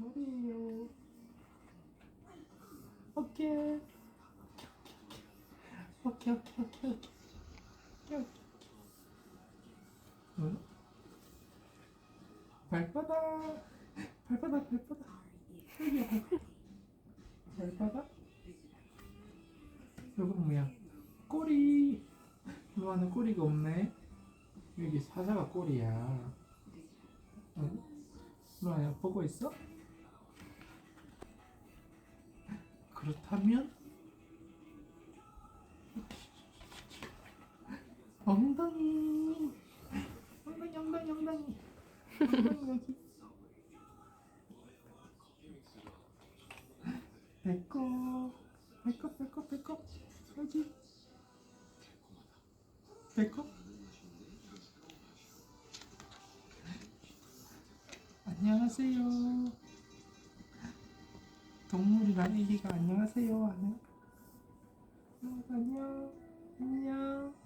머리예요. 오케이. 오케이, 오케이, 오케이, 오케이. 오케이, 오케이. 응? 발바닥. 발바닥, 발바닥. 여기야, 발바닥. 발바닥. 이건 뭐야? 꼬리. 루아는 꼬리가 없네. 여기 사자가 꼬리야. 응? 루아야 보고 있어? 그렇다면 엉덩이. 엉덩이 엉덩이 엉덩이. 엉덩이 여기 배꼽 배꼽 배꼽 배꼽. 여기. 배꼽. 안녕하세요 동물이랑 애기가 안녕하세요. 하는 어, 안녕. 안녕.